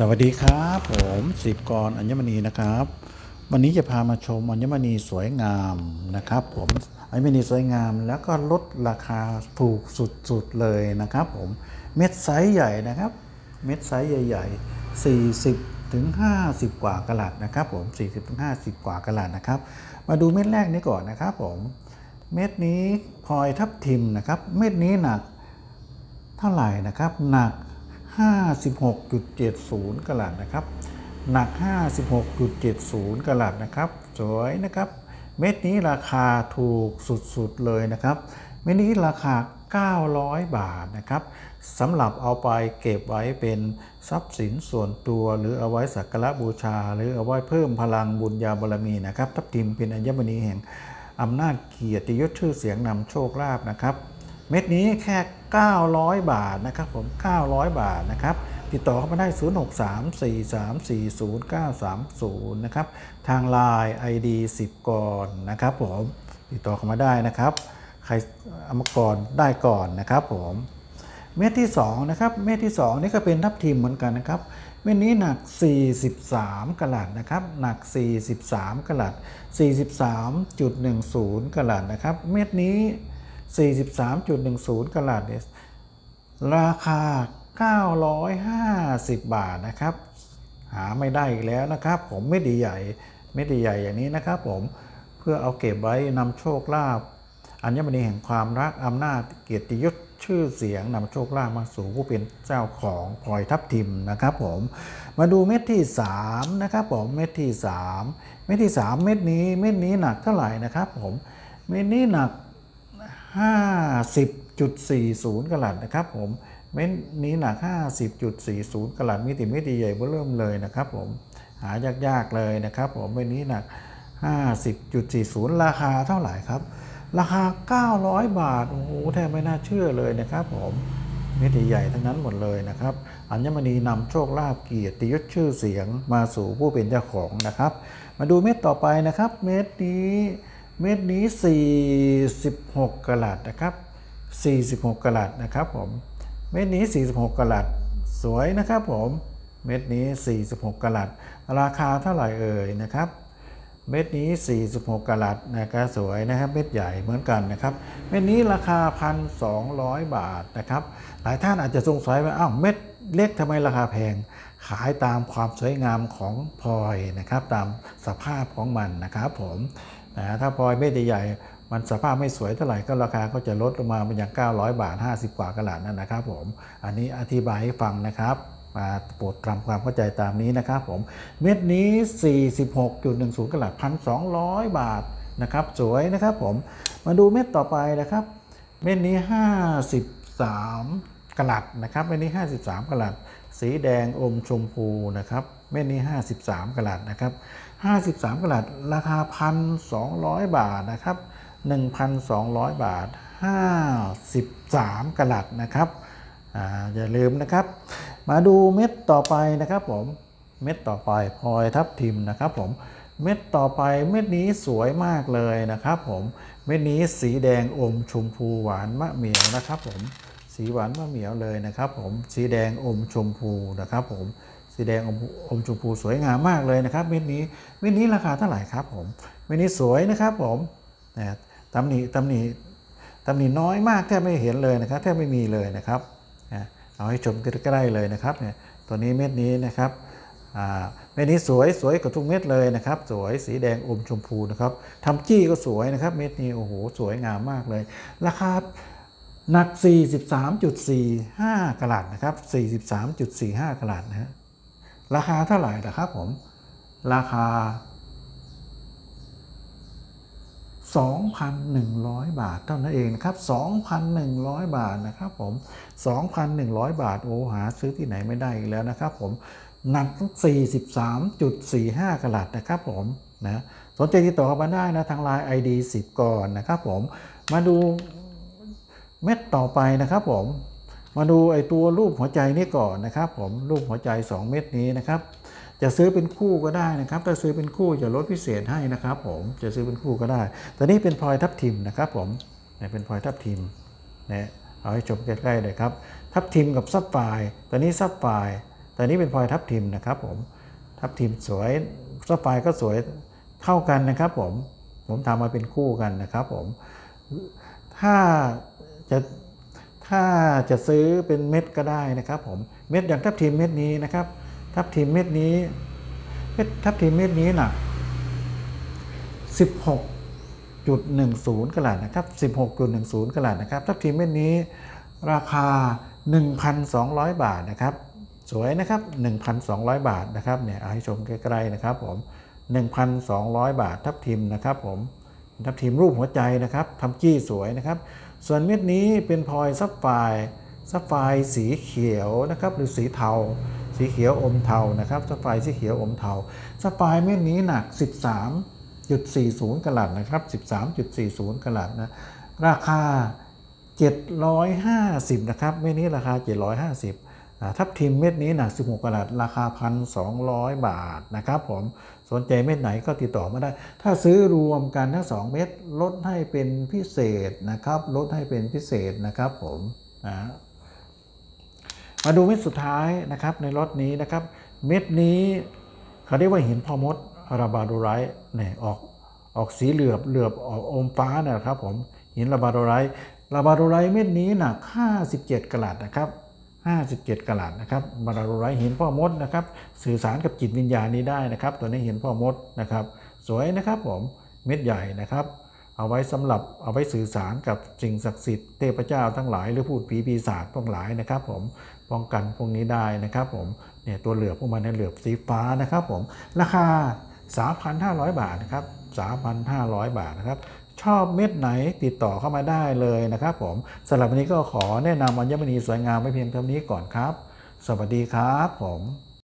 สวัสดีครับผมสิบกรอัญมณีนะครับ วันนี้จะพามาชมอัญมณีสวยงามนะครับ ผมอัญมณีสวยงามแล้วก็ลดราคาถูกสุดๆเลยนะครับ ผมเม็ดไซส์ใหญ่นะครับ เม็ดไซส์ใหญ่ ๆ 40ถึง50 กว่ากะลัดนะครับ ผม 40ถึง50 กว่ากะลัดนะครับ มาดูเม็ดแรกนี้ก่อนนะครับ ผมเม็ดนี้พลอยทับทิมนะครับ เม็ดนี้หนักเท่าไหร่นะครับหนัก 56.70กะลัดนะครับ หนัก 56.70กะลัดนะครับ สวยนะครับ เม็ดนี้ราคาถูกสุดๆเลยนะครับ เม็ดนี้ราคา 900 บาทนะครับสำหรับเอาไปเก็บไว้เป็นทรัพย์สินส่วนตัว หรือเอาไว้สักการะบูชา หรือเอาไว้เพิ่มพลังบุญญาบารมีนะครับ ทับทิมเป็นอัญมณีแห่งอำนาจเกียรติยศชื่อเสียงนำโชคลาภนะครับ เม็ดนี้แค่ 900 บาทนะครับผม900 บาทนะครับติดต่อเข้ามาได้ 0634340930 นะครับ ทางไลน์ ID 10 ก่อนนะครับผมติดต่อเข้ามาได้นะครับ ใครเอามาก่อนได้ก่อนนะครับผมเม็ดที่ 2 นะครับ เม็ดที่ 2 นี่ก็เป็นทับทิมเหมือนกันนะครับ เม็ดนี้หนัก 43กะลัดนะครับ หนัก 43กะลัด43.10กะลัดนะครับ เม็ดนี้ 43.10กะลัดเนี่ยราคา 950 บาทนะครับ หาไม่ได้อีกแล้วนะครับ ผมเม็ดใหญ่ๆเม็ดใหญ่ๆอย่างนี้นะครับ ผมเพื่อเอาเก็บไว้นำโชคลาภอัญมณีแห่งความรักอำนาจเกียรติยศชื่อเสียงนำโชคลาภมาสู่ผู้เป็นเจ้าของพลอยทับทิมนะครับ ผมมาดูเม็ดที่3นะครับผมเม็ดที่ 3 เม็ดที่ 3 เม็ดนี้เม็ดนี้หนักเท่าไหร่นะครับ ผมเม็ดนี้หนัก 50.40กลัดนะครับผมเม็ดนี้หนัก 50.40กลัดมิติมิติใหญ่เบื้อเริ่มเลยนะครับผมหายากๆเลยนะครับผมเม็ดนี้หนัก 50.40 ราคาเท่าไหร่ครับ ราคา 900 บาทโอ้โหแทบไม่น่าเชื่อเลยนะครับผมเม็ดใหญ่ทั้งนั้นหมดเลยนะครับ อัญมณีนำโชคลาภเกียรติยศชื่อเสียงมาสู่ผู้เป็นเจ้าของนะครับ มาดูเม็ดต่อไปนะครับ เม็ดนี้ เม็ดนี้ 46กะลัดนะครับ 46กะลัดนะครับผม เม็ดนี้ 46กะลัด สวยนะครับผม เม็ดนี้ 46กะลัด ราคาเท่าไหร่เอ่ยนะครับ เม็ดนี้ 46กะลัดนะครับสวยนะครับ เม็ดใหญ่เหมือนกันนะครับ เม็ดนี้ราคา 1,200 บาทนะครับ หลายท่านอาจจะสงสัยว่าอ้าว เม็ดเล็กทำไมราคาแพง ขายตามความสวยงามของพลอยนะครับ ตามสภาพของมันนะครับผม นะถ้าพลอยเม็ดใหญ่ๆมันสภาพไม่สวยเท่าไหร่ก็ราคาก็จะลดลงมาเป็นอย่าง 900 บาท 50 กว่ากะลัดนั่นนะครับผมอันนี้อธิบายให้ฟังนะครับมาโปรดทำความเข้าใจตามนี้นะครับผมเม็ดนี้ 46.10กะลัด1,200 บาทนะครับ สวยนะครับผมมาดูเม็ดต่อไปนะครับ เม็ดนี้ 53กะลัดนะครับเม็ดนี้ 53กะลัดสีแดงอมชมพูนะครับ เม็ดนี้ 53กะลัดนะครับ 53กะลัดราคา 1,200 บาทนะครับ 1,200 บาท 53กะลัดนะครับออย่าลืมนะครับ มาดูเม็ดต่อไปนะครับผม เม็ดต่อไปพลอยทับทิมนะครับผม เม็ดต่อไปเม็ดนี้สวยมากเลยนะครับผม เม็ดนี้สีแดงอมชมพูหวานมะเหมียวนะครับผม สีหวานมะเหมียวเลยนะครับผม สีแดงอมชมพูนะครับผม สีแดงอมอมชมพูสวยงามมากเลยนะครับเม็ดนี้เม็ดนี้ราคาเท่าไหร่ครับผมเม็ดนี้สวยนะครับผมนะตำหนิตำหนิตำหนิน้อยมากแทบไม่เห็นเลยนะครับแทบไม่มีเลยนะครับเอาให้ชมใกล้ๆเลยนะครับเนี่ยตัวนี้เม็ดนี้นะครับเม็ดนี้สวยสวยกว่าทุกเม็ดเลยนะครับ สวยสีแดงอมชมพูนะครับทำจี้ก็สวยนะครับ เม็ดนี้โอ้โหสวยงามมากเลย ราคาหนัก 43.45กะลัดนะครับ 43.45กะลัดนะฮะ ราคาเท่าไหร่นะครับผม ราคา 2,100 บาทเท่านั้นเองนะครับ 2,100 บาทนะครับผม 2,100 บาทโอ้หาซื้อที่ไหนไม่ได้อีกแล้วนะครับผมหนัก 43.45กะลัดนะครับผมนะสนใจติดต่อเข้ามาได้นะทางไลน์ ID 10 ก่อนนะครับผม มาดูเม็ดต่อไปนะครับผม มาดูไอตัวรูปหัวใจนี้ก่อนนะครับผมรูปหัวใจ 2 เม็ดนี้นะครับ จะซื้อเป็นคู่ก็ได้นะครับ ถ้าซื้อเป็นคู่จะลดพิเศษให้นะครับ ผมจะซื้อเป็นคู่ก็ได้แต่นี่เป็นพลอยทับทิมนะครับผมเนี่ยเป็นพลอยทับทิมเนี่ยเอาให้ชมใกล้ๆเลยครับ ทับทิมกับซับไฟตัวนี้ซับไฟร์แต่นี้เป็นพลอยทับทิมนะครับ ผมทับทิมสวยซัฟไฟก็สวยเข้ากันนะครับ ผมผมทำมาเป็นคู่กันนะครับ ผมถ้าจะ ถ้าจะซื้อเป็นเม็ดก็ได้นะครับผมเม็ดอย่างทับทิมเม็ดนี้นะครับ ทับทิมเม็ดนี้เม็ดทับทิมเม็ดนี้หน่ะ16.10กะลัดนะครับ 16.10กะลัดนะครับ ทับทิมเม็ดนี้ราคา 1,200 บาทนะครับ สวยนะครับ 1,200 บาทนะครับเนี่ยเอาให้ชมใกล้ๆนะครับผม 1,200 บาททับทิมนะครับผมทับทิมรูปหัวใจนะครับทำกี้สวยนะครับ ส่วนเม็ดนี้เป็นพลอยซับไฟซับไฟสีเขียวนะครับหรือสีเทา สีเขียวอมเทานะครับซับไฟสีเขียวอมเทาซับไฟเม็ดนี้หนัก 13.40กะลัดนะครับ 13.40กะลัดนะราคา 750 นะครับเม็ดนี้ราคา 750อ่า ทับทิมเม็ดนี้หนัก 16กรัตราคา 1,200 บาทนะครับผมสนใจเม็ดไหนก็ติดต่อมาได้ ถ้าซื้อรวมกันทั้ง 2 เม็ดลดให้เป็นพิเศษนะครับลดให้เป็นพิเศษนะครับผมนะมาดูเม็ดสุดท้ายนะครับในรถนี้นะครับ เม็ดนี้เขาเรียกว่าหินพอมดราบาโดไรต์เนี่ยออกออกสีเหลือบเหลือบออกอมฟ้านะครับผมหินราบาโดไรต์ราบาโดไรต์เม็ดนี้หนัก 57กรัตนะครับ 57กลัดนะครับบาราโรไรต์หินพ่อมดนะครับ สื่อสารกับจิตวิญญาณนี้ได้นะครับ ตัวนี้หินพ่อมดนะครับ สวยนะครับผมเม็ดใหญ่นะครับ เอาไว้สำหรับเอาไว้สื่อสารกับสิ่งศักดิ์สิทธิ์เทพเจ้าทั้งหลายหรือพูดผีปีศาจพวกหลายนะครับ ผมป้องกันพวกนี้ได้นะครับ ผมเนี่ยตัวเหลือบพวกมันเนี่ยเหลือบสีฟ้านะครับ ผมราคา 3,500 บาทนะครับ3,500 บาทนะครับ ชอบเม็ดไหนติดต่อเข้ามาได้เลยนะครับผมสำหรับวันนี้ก็ขอแนะนำอัญมณีสวยงามไม่เพียงเท่านี้ก่อนครับ สวัสดีครับผม